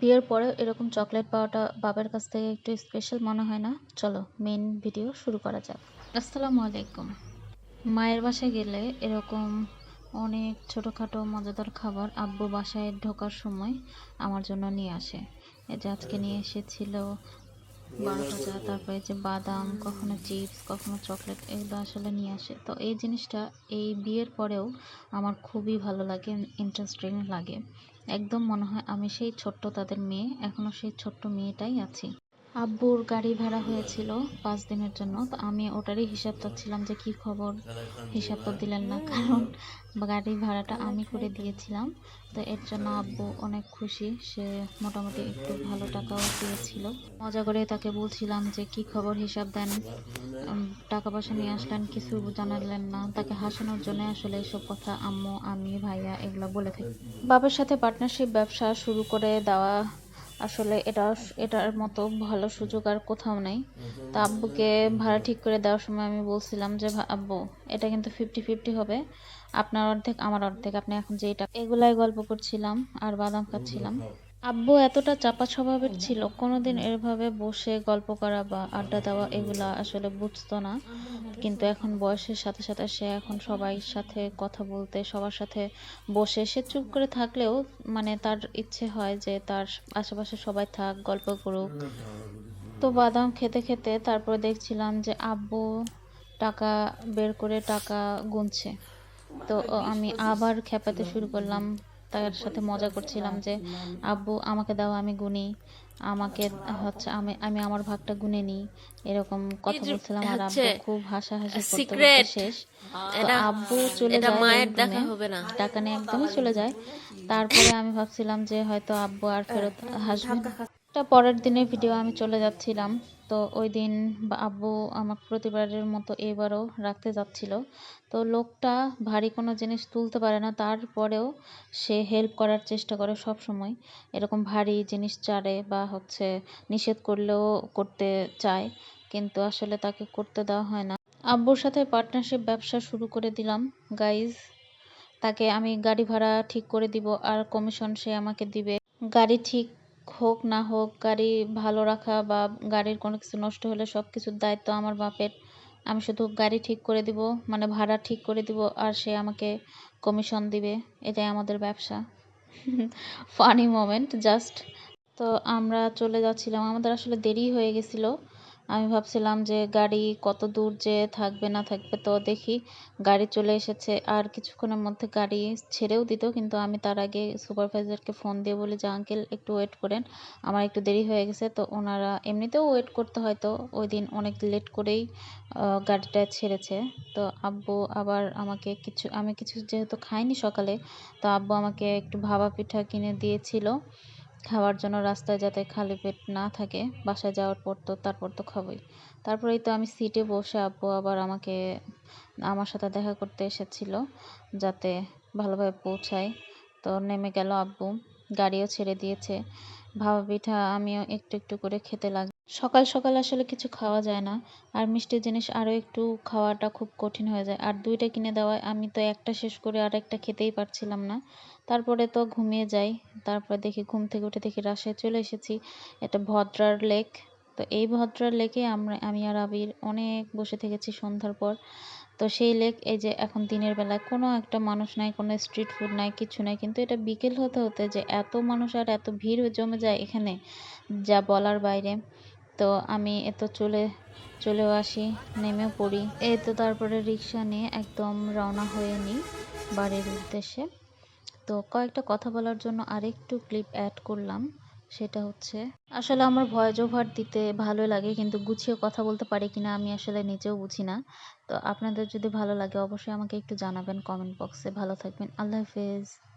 বিয়ের পরে এরকম চকলেট পাওয়াটা বাবার কাছ থেকে একটু স্পেশাল মনে হয় না। চলো মেন ভিডিও শুরু করা যাক। আসসালামু আলাইকুম। মায়ের বাসায় গেলে এরকম অনেক ছোটোখাটো মজাদার খাবার আব্বু বাসায় ঢোকার সময় আমার জন্য নিয়ে আসে। এই যে আজকে নিয়ে এসেছিল বারো ভাজা তারপরে যে বাদাম, কখনো চিপস, কখনো চকলেট, এগুলো আসলে নিয়ে আসে। তো এই জিনিসটা এই বিয়ের পরেও আমার খুবই ভালো লাগে ইন্টারেস্টিং লাগে। একদম মনে হয় আমি সেই ছোট্ট তাদের মেয়ে এখনও সেই ছোট্ট মেয়েটাই আছি। আব্বুর গাড়ি ভাড়া হয়েছিল পাঁচ দিনের জন্য, তো আমি ওটারই হিসাব চাচ্ছিলাম যে কি খবর হিসাব তো দিলেন না, কারণ গাড়ি ভাড়াটা আমি করে দিয়েছিলাম, তো এর জন্য আব্বু অনেক খুশি, সে মোটামুটি একটু ভালো টাকাও দিয়েছিল। মজা করে তাকে বলছিলাম যে কি খবর হিসাব দেন টাকা পয়সা নিয়ে আসলেন, কিছু জানালেন না, তাকে হাসানোর জন্য আসলে এসব কথা আম্মু, আমি, ভাইয়া এগুলো বলে থাকি। বাবার সাথে পার্টনারশিপ ব্যবসা শুরু করে দেওয়া আসলে এটা এটার মতো ভালো সুযোগ আর কোথাও নেই। তা আব্বুকে ভাড়া ঠিক করে দেওয়ার সময় আমি বলছিলাম যে আব্বু, এটা কিন্তু ফিফটি ফিফটি হবে। আপনার অর্ধেক, আমার অর্ধেক। আপনি এখন যেটা এগুলাই গল্প করছিলাম আর বাদাম খাচ্ছিলাম। আব্বু এতটা চাপা স্বভাবের ছিল, কোনোদিন এভাবে বসে গল্প করা বা আড্ডা দেওয়া এগুলা আসলে বুঝতো না। কিন্তু এখন বয়সের সাথে সাথে সে এখন সবাই সাথে কথা বলতে, সবার সাথে বসে, সে চুপ করে থাকলেও মানে তার ইচ্ছে হয় যে তার আশেপাশে সবাই থাক, গল্প করুক। তো বাদাম খেতে খেতে তারপরে দেখছিলাম যে আব্বু টাকা বের করে টাকা গুনছে। তো আমি আবার খেপাতে শুরু করলাম তার সাথে মজা করছিলাম যে আব্বু আমাকে দাও আমি গুনি। আমাকে হচ্ছে আমি আমি আমার ভাগটা গুনে নি এরকম কথা বলছিলাম আর আব্বু খুব হাসা হাসি করতে শেষ। তো এটা আব্বু চলে এটা যায় মায়ের দেখা হবে না। টাকা নিয়ে একদমই চলে যায়। তারপরে আমি ভাবছিলাম যে হয়তো আব্বু আর ফেরত আসবে এটা পরের দিনের ভিডিও আমি চলে যাচ্ছিলাম। তো ওই দিন আব্বু আমার প্রতিবারের মতো এবারও রাখতে যাচ্ছিল। তো লোকটা ভারী কোনো জিনিস তুলতে পারে না, তারপরেও সে হেল্প করার চেষ্টা করে সব সময়। এরকম ভারী জিনিস চারে বা হচ্ছে নিষেধ করলেও করতে চায়, কিন্তু আসলে তাকে করতে দেওয়া হয় না। আব্বুর সাথে পার্টনারশিপ ব্যবসা শুরু করে দিলাম। গাইজ তাকে আমি গাড়ি ভাড়া ঠিক করে দিব, আর কমিশন সে আমাকে দিবে। গাড়ি ঠিক হোক না হোক, গাড়ি ভালো রাখা বা গাড়ির কোনো কিছু নষ্ট হলে সব কিছুর দায়িত্ব আমার বাপের। আমি শুধু গাড়ি ঠিক করে দিব মানে ভাড়া ঠিক করে দিব, আর সে আমাকে কমিশন দিবে। এটাই আমাদের ব্যবসা। ফানি মোমেন্ট জাস্ট তো আমরা চলে যাচ্ছিলাম। আমাদের আসলে দেরি হয়ে গেছিল। আমি ভাবছিলাম যে গাড়ি কত দূর যে থাকবে না থাকবে তো দেখি গাড়ি চলে এসেছে। আর কিছুক্ষণের মধ্যে গাড়ি ছেড়েও দিত, কিন্তু আমি তার আগে সুপারভাইজারকে ফোন দিয়ে বলি যে, আঙ্কেল, একটু ওয়েট করেন, আমার একটু দেরি হয়ে গেছে। তো ওনারা এমনিতেও ওয়েট করতে হয়তো ওই দিন অনেক লেট করেই গাড়িটা ছেড়েছে। তো আব্বু আবার আমাকে কিছু, আমি কিছু যেহেতু খাইনি সকালে, তো আব্বু আমাকে একটু ভাপা পিঠা কিনে দিয়েছিল। খাওয়ার জন্য রাস্তায় যাতে খালি পেট না থাকে, বাসায় যাওয়ার পর তো তারপর তো খাবোই। তারপরেই তো আমি সিটে বসে আব্বু আবার আমাকে, আমার সাথে দেখা করতে এসেছিল যাতে ভালোভাবে পৌঁছায়। তো নেমে গেল আব্বু, গাড়িও ছেড়ে দিয়েছে। ভাপা পিঠা আমিও একটু একটু করে খেতে লাগি সকাল সকাল আসলে কিছু খাওয়া যায় না। আর মিষ্টি জিনিস আরও একটু খাওয়াটা খুব কঠিন হয়ে যায়। আর দুইটা কিনে দেওয়ায় আমি তো একটা শেষ করে আর একটা খেতেই পারছিলাম না। তারপরে তো ঘুমিয়ে যাই। তারপরে দেখি ঘুম থেকে উঠে দেখি রাজশাহী চলে এসেছি। এটা ভদ্রার লেক। তো এই ভদ্রার লেকে আমরা, আমি আর আবির অনেক বসে থেকেছি সন্ধ্যার পর। তো সেই লেক, এই যে এখন দিনের বেলায় কোনো একটা মানুষ নাই, কোনো স্ট্রিট ফুড নাই, কিছু নাই। কিন্তু এটা বিকেল হতে হতে যে এত মানুষ আর এত ভিড় জমে যায় এখানে, যা বলার বাইরে। তো আমি এত চলে, চলেও আসি, নেমেও পড়ি। এই তো তারপরে রিক্সা নিয়ে একদম রওনা হয়ে নিই বাড়ির উদ্দেশ্যে। তো কয়েকটা কথা বলার জন্য আরেকটু ক্লিপ অ্যাড করলাম, সেটা হচ্ছে, আসলে আমার ভয়েস ওভার দিতে ভালো লাগে, কিন্তু গুছিয়ে কথা বলতে পারি কিনা আমি আসলে নিজেও বুঝি না। তো আপনাদের যদি ভালো লাগে অবশ্যই আমাকে একটু জানাবেন কমেন্ট বক্সে। ভালো থাকবেন। আল্লাহ হাফেজ।